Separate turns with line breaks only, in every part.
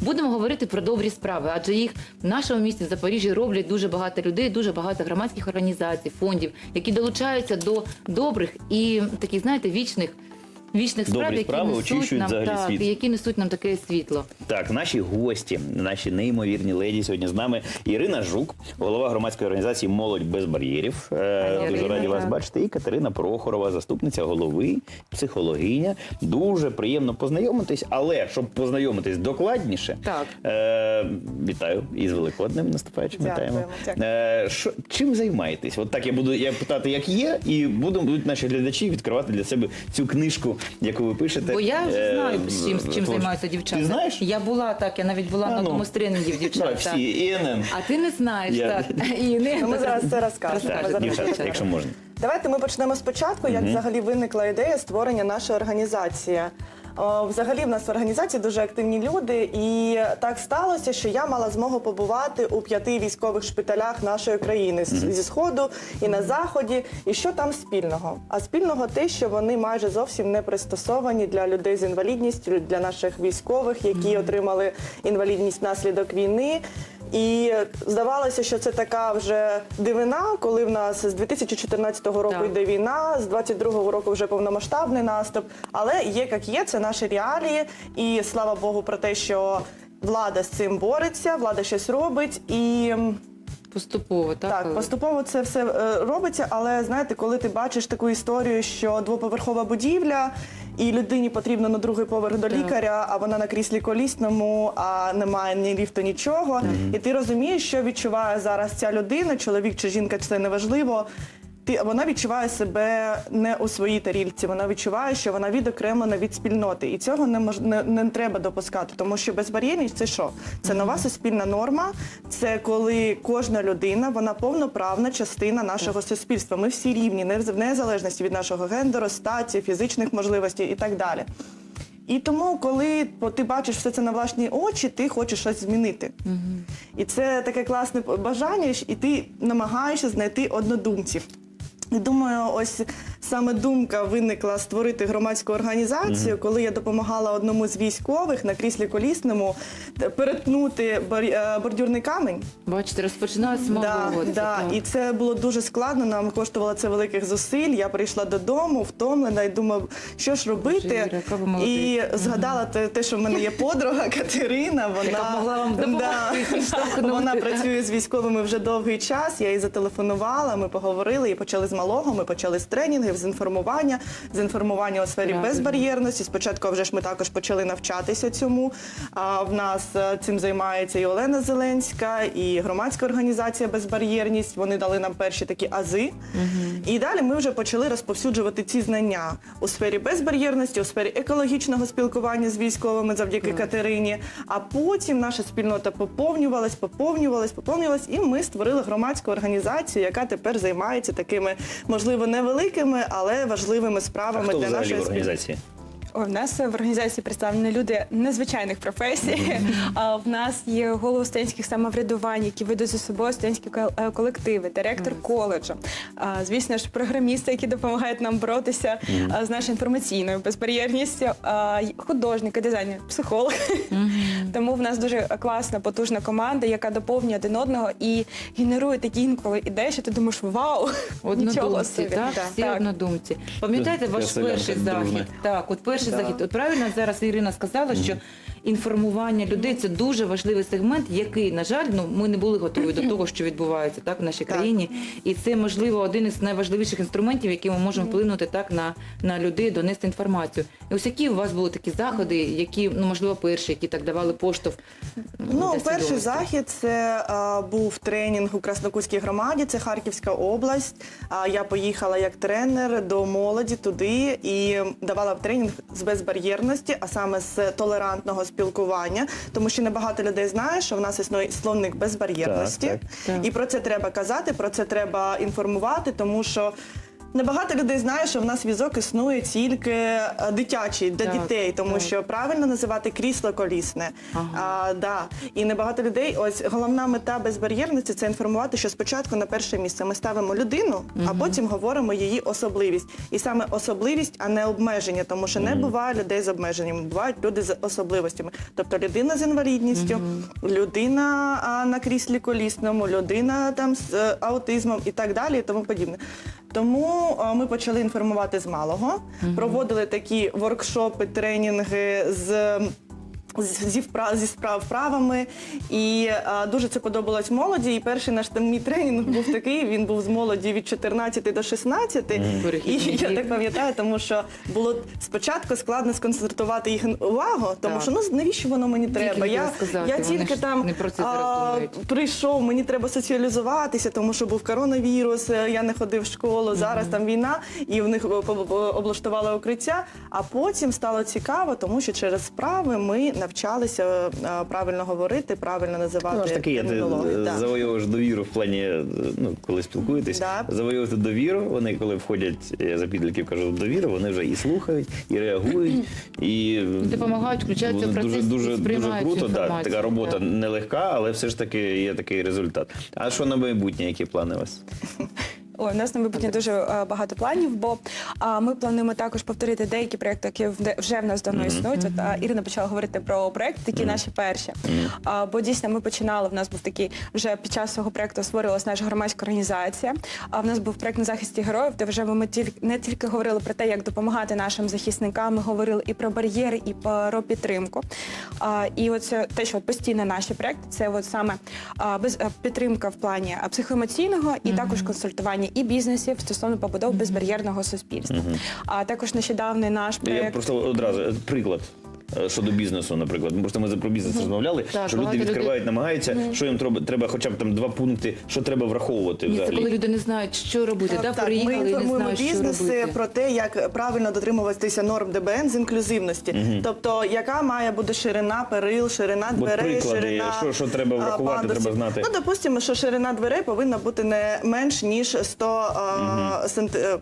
Будемо говорити про добрі справи, адже їх в нашому місті в Запоріжжі роблять дуже багато людей, дуже багато громадських організацій, фондів, які долучаються до добрих і таких, знаєте, вічних. Вічних справ,
Добрі
які
справи
несуть
очищують
нам
взагалі
так,
світ.
які несуть нам таке світло.
Так, наші гості, наші неймовірні леді сьогодні з нами. Ірина Жук, голова громадської організації Молодь без бар'єрів. Е, Дуже
Ірина,
раді вас
так.
бачити. І Катерина Прохорова, заступниця голови, психологиня. Дуже приємно познайомитись, але щоб познайомитись докладніше,
Так.
Е, вітаю із Великоднем наступаючим.
Дякуємо,
Вітаємо.
дякую.
Е, що, чим займаєтесь? От так я буду я питати, як є, і буду, будуть наші глядачі відкривати для себе цю книжку, яку ви пишете.
Бо я вже
Е,
знаю, з чим,
в-
чим займаються дівчата.
Ти знаєш?
Я була так, я навіть була
А,
на
ну.
одному з тренінгів дівчат. Так.
всі, ІНН.
А ти не знаєш,
Я-
так. І не,
Ну, ми зараз це розкажемо.
Так,
зараз
дівчата,
розкажемо.
якщо можна.
Давайте ми почнемо спочатку, як взагалі виникла ідея створення нашої організації. О, Взагалі в нас в організації дуже активні люди, і так сталося, що я мала змогу побувати у п'яти військових шпиталях нашої країни зі сходу і на заході. І що там спільного? А спільного те, що вони майже зовсім не пристосовані для людей з інвалідністю, для наших військових, які отримали інвалідність внаслідок війни. І здавалося, що це така вже дивина, коли в нас з 2014 року
Так.
йде війна, з 22-го року вже повномасштабний наступ. Але є як є, це наші реалії. І слава Богу, про те, що влада з цим бореться, влада щось робить і. м,
Поступово, так?
так, поступово це все е, робиться, але знаєте, коли ти бачиш таку історію, що двоповерхова будівля, і людині потрібно на другий поверх до лікаря, а вона на кріслі колісному, а немає ні ліфту, нічого. І ти розумієш, що відчуває зараз ця людина, чоловік чи жінка, це неважливо. Ти, вона відчуває себе не у своїй тарілці, вона відчуває, що вона відокремлена від спільноти. І цього не, мож, не, не треба допускати, тому що безбар'єрність це що? Це нова суспільна норма, це коли кожна людина, вона повноправна частина нашого суспільства. Ми всі рівні, не в незалежності від нашого гендеру, статі, фізичних можливостей і так далі. І тому, коли ти бачиш все це на власні очі, ти хочеш щось змінити. І це таке класне бажання, і ти намагаєшся знайти однодумців. І думаю, ось саме думка виникла створити громадську організацію, коли я допомагала одному з військових на кріслі колісному перетнути е, бордюрний камінь.
Бачите, розпочинають з
Да, да.
так.
І це було дуже складно. Нам коштувало це великих зусиль. Я прийшла додому, втомлена і думав, що ж робити.
Боже, Іра, яка ви молодець.
і згадала те, те, що в мене є подруга Катерина. Вона
Яка могла вам допомогти, підштовхнути.
вона працює з військовими вже довгий час. Я їй зателефонувала. Ми поговорили і почали з малого. Ми почали з тренінгів, з інформування, з інформування у сфері
Правильно.
безбар'єрності. Спочатку вже ж ми також почали навчатися цьому. А в нас е, цим займається і Олена Зеленська, і громадська організація Безбар'єрність. Вони дали нам перші такі ази. І далі ми вже почали розповсюджувати ці знання у сфері безбар'єрності, у сфері екологічного спілкування з військовими завдяки Катерині. А потім наша спільнота поповнювалась, поповнювалась, поповнювалась, і ми створили громадську організацію, яка тепер займається такими, можливо, невеликими, але важливими
А
справами
хто
для нашої
в
спільноти.
організації?
Ой, в нас в організації представлені люди незвичайних професій. А в нас є голови студентських самоврядувань, які ведуть за собою студентські кол- е, колективи, директор коледжу. А, Звісно ж, програмісти, які допомагають нам боротися а, з нашою інформаційною безбар'єрністю, а, й- художники, дизайнер, психолог. Тому в нас дуже класна, потужна команда, яка доповнює один одного і генерує такі інколи ідеї, що ти думаєш, вау, нічого
Однодумці,
собі.
так? Всі
Так.
однодумці. Пам'ятаєте ваш перший захід? Так, от перший. Захід. От правильно зараз Ірина сказала, що інформування людей це дуже важливий сегмент, який, на жаль, ну ми не були готові до того, що відбувається так в нашій
Так.
країні. І це можливо один із найважливіших інструментів, які ми можемо вплинути так на, на людей, донести інформацію. І ось які у вас були такі заходи, які ну можливо перші, які так давали поштовх.
Ну, перший
свідомості?
захід це а, був тренінг у Краснокутській громаді, це Харківська область. А, я поїхала як тренер до молоді туди і давала тренінг з безбар'єрності, а саме з толерантного спілкування, тому що небагато людей знає, що в нас існує словник безбар'єрності.
Так,
так.
І про це треба казати, про це треба інформувати, тому що. Небагато людей знає, що в нас візок існує тільки е, дитячий для
Так,
дітей, тому
так.
що правильно називати крісло колісне.
Ага.
А, да. І небагато людей. Ось головна мета безбар'єрності це інформувати, що спочатку на перше місце ми ставимо людину, а потім говоримо її особливість. І саме особливість, а не обмеження, тому що не буває людей з обмеженнями, бувають люди з особливостями. Тобто людина з інвалідністю, людина а, на кріслі колісному, людина там з е, аутизмом і так далі, і тому подібне. Тому е, ми почали інформувати з малого, проводили такі воркшопи, тренінги з. Зі, впра- зі справ вправами, і е, дуже це подобалось молоді. І перший наш там мій тренінг був такий. Він був з молоді від 14 до 16. І я так пам'ятаю, тому що було спочатку складно сконцентрувати їх увагу, тому
Так.
що ну навіщо воно мені треба? Я,
сказати,
я тільки там
не про це
а, прийшов, мені треба соціалізуватися, тому що був коронавірус, е, я не ходив в школу. Зараз там війна, і в них е, облаштували укриття. А потім стало цікаво, тому що через справи ми навчалися е, правильно говорити, правильно називати
Ну, ж таки,
термінологію. Да.
завоюєш довіру в плані, е, ну, коли спілкуєтесь,
Да.
завоювати довіру. Вони, коли входять, я за підлітків кажу, довіру, вони вже і слухають, і реагують, і
допомагають, включаються в процес
дуже, дуже, дуже круто. Да,
інформацію,
така робота
так.
нелегка, але все ж таки є такий результат. А що на майбутнє, які плани у вас?
Ой, у нас на майбутнє дуже е, багато планів, бо а, ми плануємо також повторити деякі проекти, які вже в нас давно існують. От а, Ірина почала говорити про проекти, такі наші перші. А, бо дійсно ми починали. В нас був такий вже під час цього проекту створилась наша громадська організація. А в нас був проект на захисті героїв, де вже ми тільки не тільки говорили про те, як допомагати нашим захисникам. Ми говорили і про бар'єри, і про підтримку. А, і оце те, що постійно наші проекти, це от саме а, без а, підтримка в плані психоемоційного і також консультування і бізнесів стосовно побудови безбар'єрного суспільства. А також нещодавний наш
Я просто одразу е, приклад. Е, Щодо бізнесу, наприклад, Ми просто ми за про бізнес розмовляли,
Так,
що люди
багато
відкривають,
людей-
намагаються, що їм треба, треба хоча б там два пункти, що треба враховувати
Ні, це
взагалі.
коли люди не знають, що робити.
Так,
да,
так,
приїхали
ми
і не
інформуємо
знають, що
бізнеси
робити.
про те, як правильно дотримуватися норм ДБН з інклюзивності. Тобто, яка має бути ширина перил, ширина
От
дверей,
приклади,
ширина
що- що треба
а,
врахувати,
пандусів.
треба знати.
Ну, допустимо, що ширина дверей повинна бути не менш ніж 100 а, е, сантиметрів.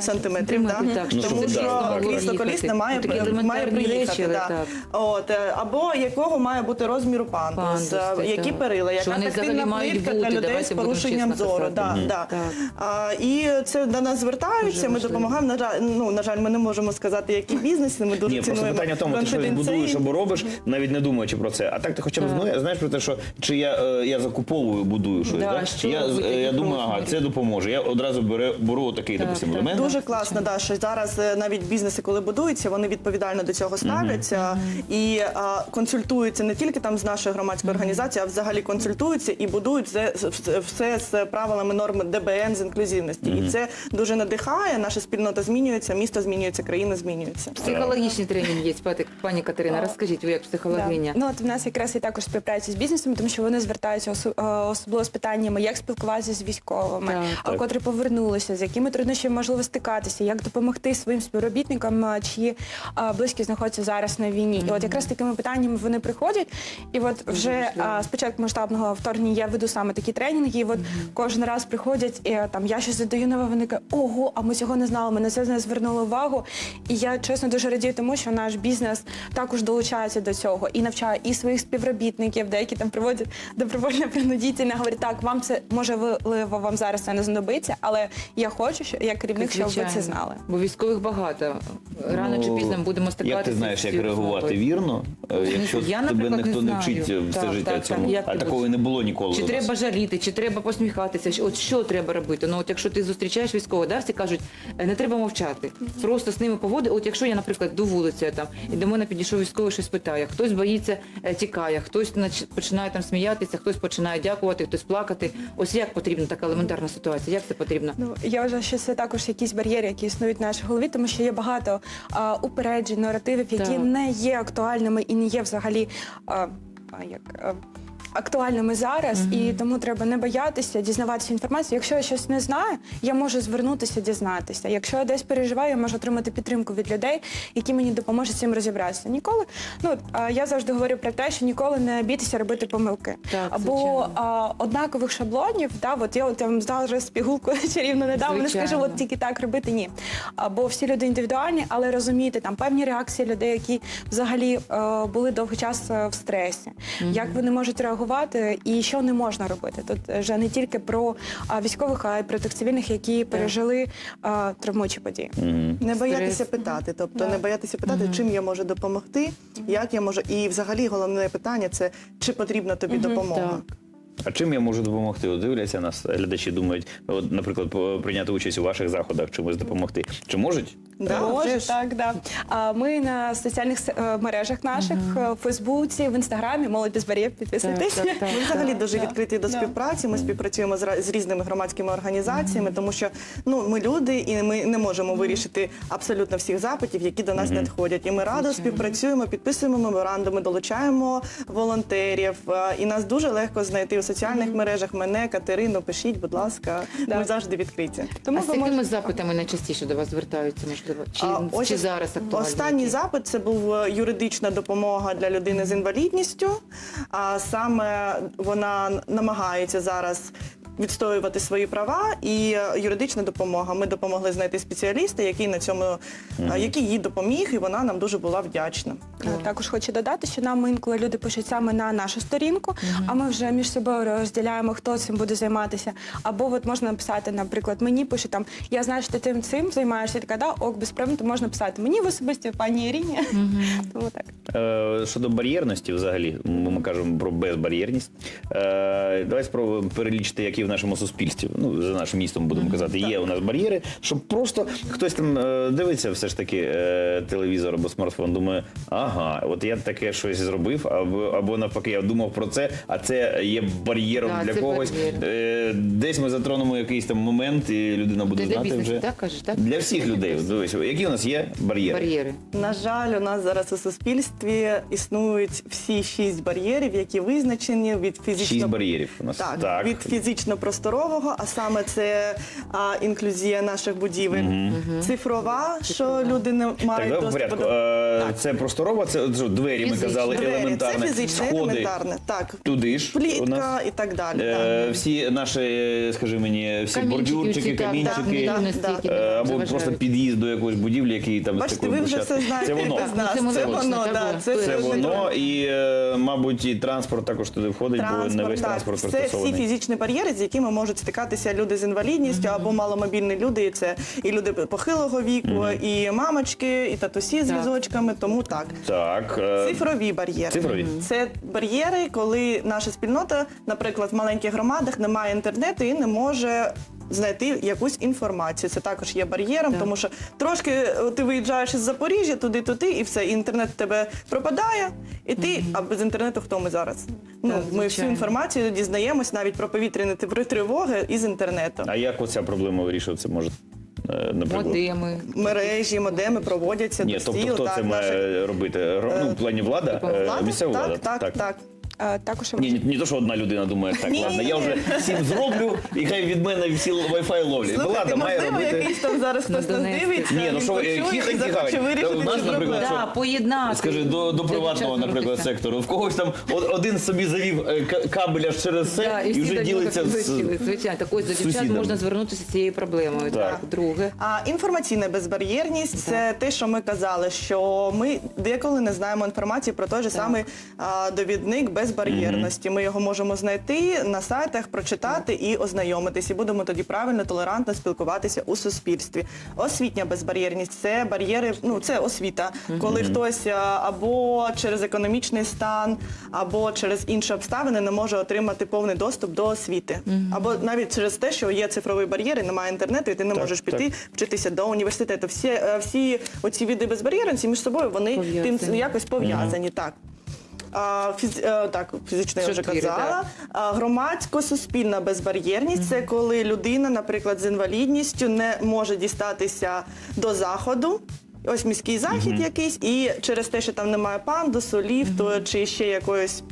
Сантиметрів,
да?
так,
Ну,
Тому
щоб
що крісло
їхати.
колісне має,
Такі
має
елементарні
приїхати.
речі, але
да.
так.
От, е, або якого має бути розміру пандус,
Пандус,
е,
так,
які
так.
перила,
Що
яка
вони взагалі
тактильна
мають
плитка
бути,
для людей
давайте
з
будемо
порушенням
чесно
зору. Да,
казати.
да.
Так.
А, і це до нас звертаються,
Дуже
ми
важливо.
допомагаємо. На жаль, ну, на жаль, ми не можемо сказати, які бізнеси, ми дуже
Ні, просто
цінуємо
питання в тому, ти щось будуєш або робиш, навіть не думаючи про це. А так ти хоча б знаєш, знаєш про те, що чи я, е, я закуповую, будую щось.
Да,
Да,
що
я,
робити,
е, я
які
думаю, ага,
розміри.
це допоможе. Я одразу беру, беру такий, допустимо,
так.
Елемент.
Дуже класно, да, що зараз е, навіть бізнеси, коли будуються, вони відповідально до цього ставляться і а, консультуються не тільки там з нашою громадською організацією, а взагалі консультуються і будують все, все- з правилами норми ДБН з інклюзивності. І це дуже надихає. Наша спільнота змінюється, місто змінюється, країна змінюється.
Психологічний тренінг є, пані- Катерина. Розкажіть, ви як психологиня.
Да. Ну от в нас якраз і також співпраця з бізнесом, тому що вони звертаються е, особливо з питаннями, як спілкуватися з військовими,
Так,
а,
так.
котрі повернулися, з якими труднощами можливо стикатися, як допомогти своїм співробітникам, а, чиї а, близькі знаходяться зараз на війні. І от якраз такими питаннями вони приходять. І от вже а, з початку масштабного вторгнення я веду саме такі тренінги. І от кожен раз приходять, і е, там я щось задаю нове, вони кажуть, ого, а ми цього не знали, ми на це не звернули увагу. І я чесно дуже радію тому, що наш бізнес також долучається до цього і навчає і своїх співробітників, деякі там приводять добровольно принудительно, говорять, так, вам це можливо, вам зараз це не знадобиться, але я хочу, що як керівник, щоб ви це знали.
Бо військових багато. Рано чи
Ну,
пізно будемо стикатися.
Як ти знаєш, як реагувати вірно, е, якщо
Я,
тебе ніхто
не
не вчить все
Так,
життя
так, так.
цьому.
Як
А такого не було ніколи.
Чи треба жаліти, чи треба посміхатися? От що треба робити? Ну от якщо ти зустрічаєш військового, да, всі кажуть, «Е, не треба мовчати. Просто з ними поводи. От якщо я, наприклад, до вулиці там і до мене підійшов військовий, щось питає, хтось боїться, е, тікає, хтось починає там сміятися, хтось починає дякувати, хтось плакати. Ось як потрібна така елементарна ситуація? Як це потрібно?
Ну я вважаю, що це також якісь бар'єри, які існують в нашій голові, тому що є багато а, упереджень, наративів, які
Так.
не є актуальними і не є взагалі. А, а, як, а, актуальними зараз, і тому треба не боятися дізнаватися інформацію. Якщо я щось не знаю, я можу звернутися, дізнатися. Якщо я десь переживаю, я можу отримати підтримку від людей, які мені допоможуть з цим розібратися. Ніколи, ну я завжди говорю про те, що ніколи не бійтеся робити помилки.
Так,
Або а, однакових шаблонів, да, от я от я вам зараз пігулку чарівно не дам, не скажу, от тільки так робити. Ні. Або всі люди індивідуальні, але розуміти там певні реакції людей, які взагалі е, були довгий час е, в стресі, як вони можуть реагувати і що не можна робити. Тут вже не тільки про а, військових, а й про тих цивільних, які пережили а, травмуючі події.
Не боятися питати, тобто
Да.
не боятися питати, чим я можу допомогти, як я можу. І взагалі головне питання це чи потрібна тобі допомога.
А чим я можу допомогти? От дивляться нас, глядачі думають, от, наприклад, по- прийняти участь у ваших заходах, чимось допомогти. Чи можуть?
Да,
Може,
ж.
так, да. А ми на соціальних е, мережах наших, е, в Фейсбуці, в інстаграмі, молодь без бар'єр, підписуйтесь.
Так, так, так.
Ми взагалі дуже відкриті до співпраці. Ми співпрацюємо з, з різними громадськими організаціями, тому що ну ми люди, і ми не можемо вирішити абсолютно всіх запитів, які до нас надходять. І ми радо співпрацюємо, підписуємо меморандуми, долучаємо волонтерів. Е, І нас дуже легко знайти у соціальних мережах. Мене Катерину, пишіть, будь ласка. Ми завжди відкриті.
Тому
а з якими
можете-
запитами найчастіше до вас звертаються, можливо? Чи,
А, ось
чи зараз актуальні?
Останній запит це був е, юридична допомога для людини з інвалідністю. А саме вона намагається зараз відстоювати свої права і е, юридична допомога. Ми допомогли знайти спеціаліста, який на цьому е, який їй допоміг, і вона нам дуже була вдячна.
Е, Також хочу додати, що нам інколи люди пишуть саме на нашу сторінку, а ми вже між собою розділяємо, хто цим буде займатися. Або от можна написати, наприклад, мені пише там, я знаю, що ти тим цим займаєшся. Така, да, ок, без проблем, то можна писати мені в особисті, пані Ірині. Тому так.
Е, щодо бар'єрності, взагалі, ми, ми кажемо про безбар'єрність. Е, давай спробуємо перелічити, які в нашому суспільстві, ну за нашим містом будемо казати, є у нас бар'єри, щоб просто хтось там е, дивиться все ж таки е, телевізор або смартфон, думає, ага, от я таке щось зробив, або, або навпаки, я думав про це, а це є бар'єром
Да,
для когось.
бар'єр.
Е, десь ми затронемо якийсь там момент, і людина буде
для
знати
бізнесу,
вже.
так кажеш, так?
Для всіх людей. Дивись, які у нас є бар'єри?
Бар'єри.
На жаль, у нас зараз у суспільстві існують всі шість бар'єрів, які визначені від фізичного
Шість бар'єрів у нас.
Так, від фізично-просторового, а саме це а, інклюзія наших будівель, цифрова, що люди не
Так,
мають
давай
доступу
порядку.
до
Е,
Так.
Це просторова, це що, двері, ми казали,
Двері.
елементарне.
Це фізичне,
Сходи.
елементарне. Так,
Туди ж у нас.
плітка і так далі.
Е,
так.
всі наші, скажи мені, всі
Камінчики
бордюрчики,
так,
камінчики,
так,
е, або просто під'їзд до якоїсь будівлі, який там з
Бачите,
такою
ви вже
площадкою.
все знаєте
Це воно.
без нас.
Це
Це
воно,
воно,
так,
да, це,
воно, і, е, мабуть, і транспорт також туди входить, бо не весь
так.
транспорт
Це всі
пристосований.
фізичні бар'єри, з якими можуть стикатися люди з інвалідністю або маломобільні люди. І це і люди похилого віку, і мамочки, і татусі з візочками. Тому так.
Так. е,
Цифрові бар'єри.
Цифрові.
Це бар'єри, коли наша спільнота, наприклад, в маленьких громадах немає інтернету і не може. Знайти якусь інформацію. Це також є бар'єром,
Так.
тому що трошки е, ти виїжджаєш із Запоріжжя туди-туди, і все, і інтернет в тебе пропадає, і ти, а без інтернету хто ми зараз? Ну,
Так,
ми всю інформацію дізнаємось навіть про повітряні тривоги із інтернету.
А як оця проблема вирішується може? е, Наприклад?
Модеми.
Мережі, модеми проводяться
Ні,
до
тобто
стіл.
хто
так,
це має робити? Ну, в плані влада?
типу,
Е,
Влада?
Місцева
так,
влада?
так, так.
Е, Також
Ні, ні, не то, що одна людина думає, так,
Ні,
ладно,
ні,
я вже всім зроблю, і хай від мене всі Wi-Fi ловлять.
Слухайте,
Влада має
можливо,
робити.
якийсь там зараз хтось нас дивиться,
Ні, ну
він
що, е,
почує і
хіхонькі
захоче вирішити
У нас,
цю
наприклад,
проблему.
що-
Да, поєднати.
Скажи, до, до приватного, наприклад, сектору. В когось там од- один собі завів е, к- кабель аж через це
Да,
і,
всі
вже
до
ділиться з...
підключили. Звичайно, так ось до дівчат
сусідами.
можна звернутися з цією проблемою.
Так.
Так, друге.
А інформаційна безбар'єрність це те, що ми казали, що ми деколи не знаємо інформації про той же самий а, довідник безбар'єрності. Ми його можемо знайти на сайтах, прочитати і ознайомитись. І будемо тоді правильно, толерантно спілкуватися у суспільстві. Освітня безбар'єрність це бар'єри, ну це освіта, коли хтось або через економічний стан, або через інші обставини не може отримати повний доступ до освіти, або навіть через те, що є цифровий бар'єр, і немає інтернету, і ти не
Так,
можеш
так.
піти вчитися до університету. Всі, е, всі оці види безбар'єрності між собою вони тим якось пов'язані. Так. Фіз, е, так, фізично я вже
Чотири,
казала. Громадсько-суспільна безбар'єрність це коли людина, наприклад, з інвалідністю не може дістатися до заходу. Ось міський захід якийсь, і через те, що там немає пандусу, ліфту чи ще якоїсь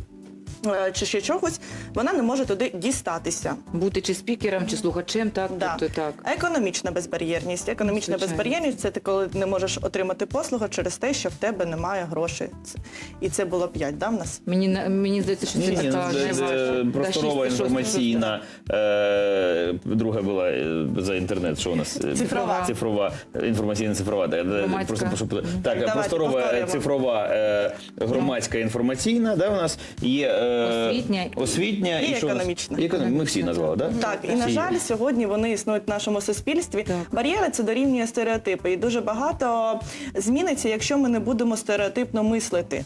чи ще чогось, вона не може туди дістатися.
Бути чи спікером, чи слухачем, так,
Да.
тобто так.
Економічна безбар'єрність. Економічна
Звичайно.
безбар'єрність це ти коли не можеш отримати послугу через те, що в тебе немає грошей. Це- І це було п'ять, да, в нас?
Мені на- мені здається, що це
Ні, ні,
така
ну, це-
найважча. шість- шоста.
інформаційна. Е, друга була е, за інтернет. Що у нас Е,
Цифрова.
цифрова інформаційна цифрова. Е, е,
Громадська.
Просто прошу так,
Давайте,
просторова е,
повторюємо.
цифрова е, громадська інформаційна. Да, у нас є е,
Освітня.
освітня
І
що
економічна.
І економічна. Ми всі назвали, да?
Так, і на жаль, сьогодні вони існують в нашому суспільстві.
Так.
Бар'єри це дорівнює стереотипи, і дуже багато зміниться, якщо ми не будемо стереотипно мислити.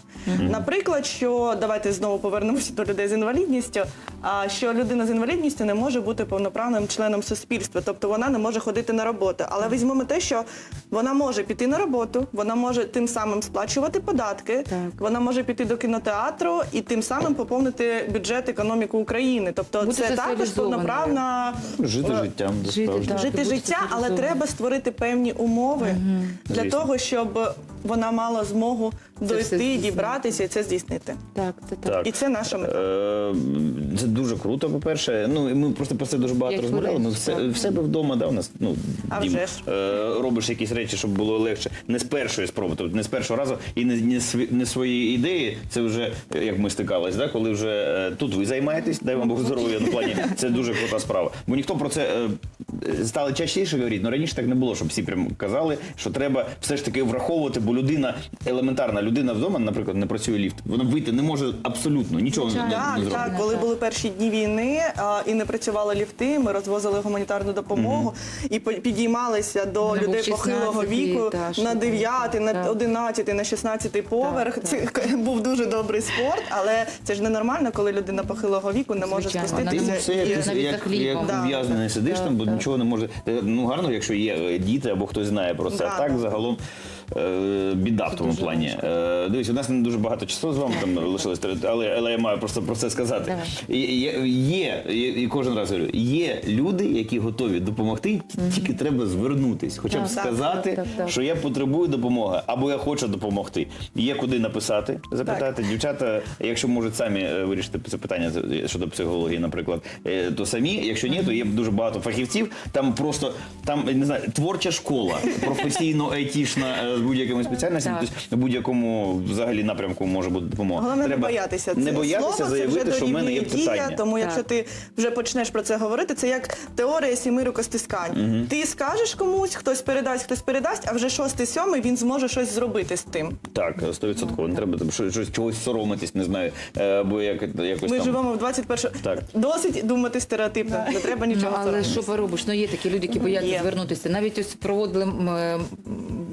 Наприклад, що давайте знову повернемося до людей з інвалідністю. А що людина з інвалідністю не може бути повноправним членом суспільства, тобто вона не може ходити на роботу. Але візьмемо те, що вона може піти на роботу, вона може тим самим сплачувати податки,
Так.
вона може піти до кінотеатру і тим самим поповнити бюджет економіку України. Тобто
Бути
це також повноправна
Жити
е,
життям.
Жити, так.
жити життя, але треба створити певні умови для
Звісно.
того, щоб вона мала змогу дойти, дібратися і це здійснити.
Так, це так.
Так.
І це наша мета.
Е, Це дуже круто, по-перше. Ну і ми просто про це дуже багато
Як
розмовляли. Ми
хвилин,
все
так.
в себе вдома, да, у нас ну
А
Дім,
вже ж.
е, робиш якісь речі, щоб було легше. Не з першої спроби, тобто не з першого разу, і не, не, сві- не свої ідеї. Це вже е, як ми стикались, да, коли вже е, тут ви займаєтесь, дай вам Бог здоров'я на плані. Це дуже крута справа. Бо ніхто про це е, стали частіше говорити, але раніше так не було, щоб всі прям казали, що треба все ж таки враховувати, бо людина елементарна людина вдома, наприклад, не працює ліфт. Вона вийти не може абсолютно нічого не, не, не
Так,
зробити.
так, коли були перші дні війни а, і не працювали ліфти, ми розвозили гуманітарну допомогу і по- підіймалися до
Вона
людей похилого віку
етаж,
на
так.
9, на
Так.
11, на 16 поверх.
Так,
Це був дуже добрий спорт, але це ж ненормально, коли людина похилого віку не може спуститися.
І
як, як, як
Да.
ув'язнений сидиш там, бо
так.
нічого не може. Е, Ну гарно, якщо є діти або хтось знає про це.
Да.
А так загалом е, біда в тому плані. Е, дивись, у нас не дуже багато часу з вами там лишилось, але, але я маю просто про це сказати.
Давай.
І- Є, і- і кожен раз говорю, є люди, які готові допомогти, тільки треба звернутись, хоча б
Так.
сказати,
Так, так, так.
що я потребую допомоги або я хочу допомогти. Є куди написати, запитати. Дівчата, якщо можуть самі е, вирішити це питання з- щодо психології, наприклад, е, то самі. Якщо ні, то є дуже багато фахівців. Там просто там не знаю, творча школа, професійно айтішна е, з будь-якими спеціальностями.
Так.
Тобто в будь-якому взагалі напрямку може бути допомога.
Головне не боятися
не
це
боятися
слово,
заявити,
це вже
що в мене є
дорівнює дія,
питання.
Тому
Так.
якщо ти вже почнеш про це говорити, це як теорія сіми рукостискань. Ти скажеш комусь, хтось передасть, хтось передасть, а вже шостий, сьомий він зможе щось зробити з тим.
Так, стовідсотково. Не треба там щось, щось чогось соромитись, не знаю, е, або як якось
Ми
там.
живемо в 21
Так.
Досить думати стереотипно, не треба
Ну,
нічого
але
соромитись.
що поробиш? Ну є такі люди, які бояться
Є.
звернутися. Навіть ось проводили м, е,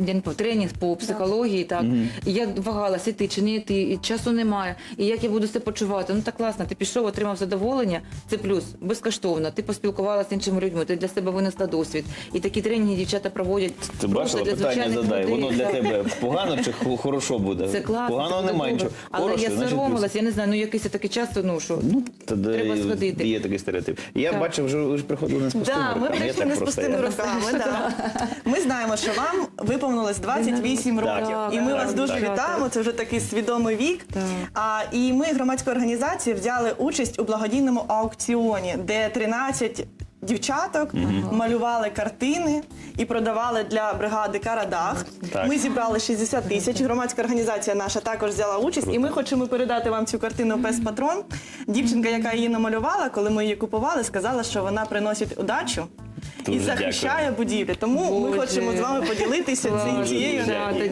я не пам'ятаю, тренінг по психології, так і я вагалася, іти чи не йти, і часу немає. І як я буду себе почувати? Ну так класно, ти пішов, отримав задоволення. Це плюс безкоштовно. Ти поспілкувалася з іншими людьми, ти для себе винесла досвід. І такі тренінги дівчата проводять.
Ти
просто
бачила
для
питання
звичайних
задай.
людей.
Воно для
Так.
тебе погано чи хо- хорошо буде?
Це класно.
Поганого
це
немає
добре.
нічого.
Але
Хороше,
я
значить, плюс.
соромилась, я не знаю, ну якийсь такий час, ну що.
Ну,
Треба сходити.
є такий стереотип. Я
Так.
бачив, вже ви ж приходили не з пустими
Да, ми
руками. Я
прийшли
так
не з
просто,
пустими руками. Да. Ми знаємо, що вам виповнилось 28 років,
так,
і ми
так,
вас дуже
так.
вітаємо. Це вже такий свідомий вік.
Так.
А і ми громадська організація взяли участь у благодійному аукціоні, де 13 Дівчаток малювали картини і продавали для бригади Карадах.
Так.
Ми зібрали 60 тисяч. Громадська організація наша також взяла участь, і ми хочемо передати вам цю картину Пес Патрон. Дівчинка, яка її намалювала, коли ми її купували, сказала, що вона приносить удачу і захищає будівлі. Тому ми хочемо з вами поділитися
Клас.
цією.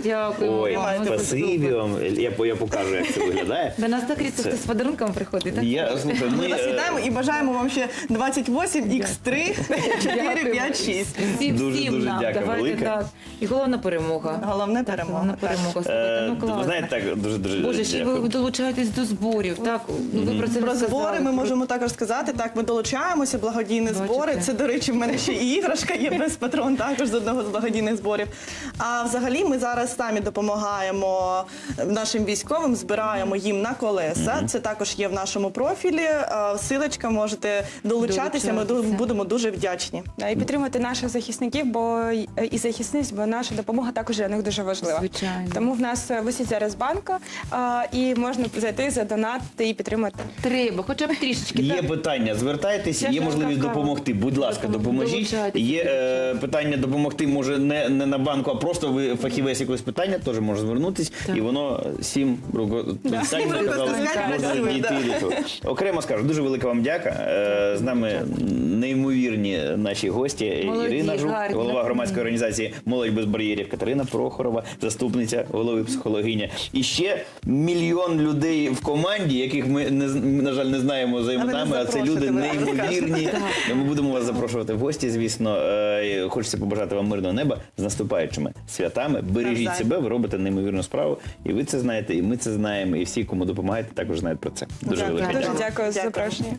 Дякую.
Ой,
вам.
спасибі вам. Я, я покажу, як це виглядає.
До нас так рецепти з подарунками приходить, так?
Я, слухай,
Ми
ми,
вас
е,
вітаємо і бажаємо вам ще 28 x 3 4 5 6
Всім,
Дуже,
всім
дуже
нам.
дякую
Давайте так. І головна перемога.
Головне перемога.
Головна
так.
перемога. Слухайте,
е,
ну
ви знаєте, так, дуже, дуже
Боже, ще
дякую.
ви долучаєтесь до зборів, так? Ну, ви про це
Про збори ми можемо також сказати. Так, ми долучаємося, благодійні
Бачите?
збори. Це, до речі, в мене ще і іграшка є без патрон, також з одного з благодійних зборів. А взагалі ми зараз самі допомагаємо нашим військовим, збираємо їм на колеса. Це також є в нашому профілі. Е, Силочка можете долучатися. Ми будемо дуже вдячні.
І підтримати наших захисників, бо і захисниць, бо наша допомога також для них дуже важлива.
Звичайно.
Тому в нас е, висить зараз банка, і можна зайти, задонатити і підтримати.
Треба, хоча б трішечки.
Є питання, звертайтесь,
Ще
є можливість допомогти. Будь ласка,
Допом-
допоможіть. Є е, питання допомогти, може не, не на банку, а просто ви фахівець якогось питання, теж може звернутись,
Так.
і воно сім рукостискань
Сім рукостискань
можна
працює,
дійти
да.
того. Окремо скажу, дуже велика вам дяка. Е, З нами неймовірні наші гості
Молоді,
Ірина Жук,
гарні.
голова громадської організації Молодь без бар'єрів, Катерина Прохорова, заступниця голови психологиня. І ще мільйон людей в команді, яких ми не з- на жаль не знаємо за іменами, а це люди
ви
неймовірні. Ми будемо вас запрошувати в гості, звісно. Е, Хочеться побажати вам мирного неба з наступаючими святами. Бережіть
Навзаєм.
себе, ви робите неймовірну справу. І ви це знаєте, і ми це знаємо. І всі, кому допомагаєте, також знають про це. Дуже
Дякую.
велика
Дуже дякую за запрошення.